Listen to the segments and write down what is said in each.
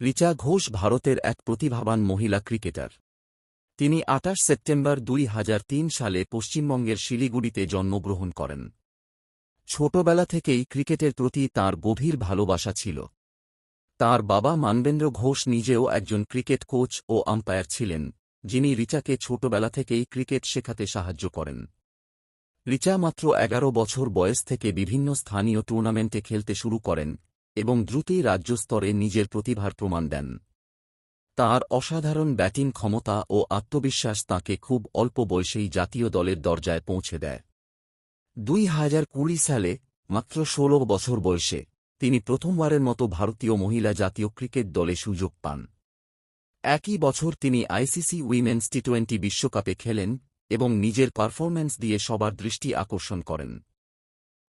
রিচা ঘোষ ভারতের এক প্রতিভাবান মহিলা ক্রিকেটার। তিনি আটাশ সেপ্টেম্বর দুই হাজার তিন সালে পশ্চিমবঙ্গের শিলিগুড়িতে জন্মগ্রহণ করেন। ছোটবেলা থেকেই ক্রিকেটের প্রতি তার গভীর ভালোবাসা ছিল। তার বাবা মানবেন্দ্র ঘোষ নিজেও একজন ক্রিকেট কোচ ও আম্পায়ার ছিলেন, যিনি রিচাকে ছোটবেলা থেকেই ক্রিকেট শেখাতে সাহায্য করেন। রিচা মাত্র এগারো বছর বয়স থেকে বিভিন্ন স্থানীয় টুর্নামেন্টে খেলতে শুরু করেন এবং দ্রুতই রাজ্য স্তরে নিজের প্রতিভার প্রমাণ দেন। তার অসাধারণ ব্যাটিং ক্ষমতা ও আত্মবিশ্বাস তাকে খুব অল্প বয়সেই জাতীয় দলের দরজায় পৌঁছে দেয়। দুই হাজার কুড়ি সালে, মাত্র ষোলো বছর বয়সে, তিনি প্রথমবারের মতো ভারতীয় মহিলা জাতীয় ক্রিকেট দলে সুযোগ পান। একই বছর তিনি আইসিসি উইমেন্স টি টোয়েন্টি বিশ্বকাপে খেলেন এবং নিজের পারফরম্যান্স দিয়ে সবার দৃষ্টি আকর্ষণ করেন।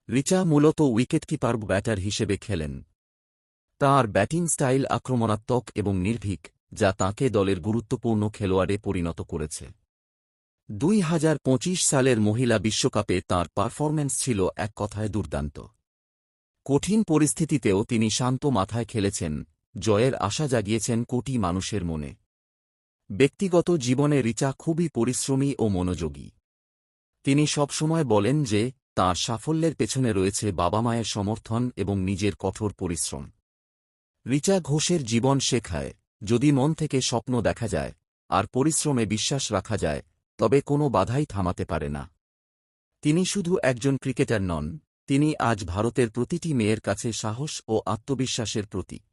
রিচা মূলত উইকেটকিপার, ব্যাটার হিসেবে খেলেন। তার ব্যাটিং স্টাইল আক্রমণাত্মক এবং নির্ভীক, যা তাঁকে দলের গুরুত্বপূর্ণ খেলোয়াড়ে পরিণত করেছে। দুই হাজার পঁচিশ সালের মহিলা বিশ্বকাপে তাঁর পারফরম্যান্স ছিল এক কথায় দুর্দান্ত। কঠিন পরিস্থিতিতেও তিনি শান্ত মাথায় খেলেছেন, জয়ের আশা জাগিয়েছেন কোটি মানুষের মনে। ব্যক্তিগত জীবনে রিচা খুবই পরিশ্রমী ও মনোযোগী। তিনি সবসময় বলেন যে, তাঁর সাফল্যের পেছনে রয়েছে বাবা মায়ের সমর্থন এবং নিজের কঠোর পরিশ্রম। রিচা ঘোষের জীবন শেখায়, যদি মন থেকে স্বপ্ন দেখা যায়, আর পরিশ্রমে বিশ্বাস রাখা যায়, তবে কোনো বাধাই থামাতে পারে না। তিনি শুধু একজন ক্রিকেটার নন, তিনি আজ ভারতের প্রতিটি মেয়ের কাছে সাহস ও আত্মবিশ্বাসের প্রতীক।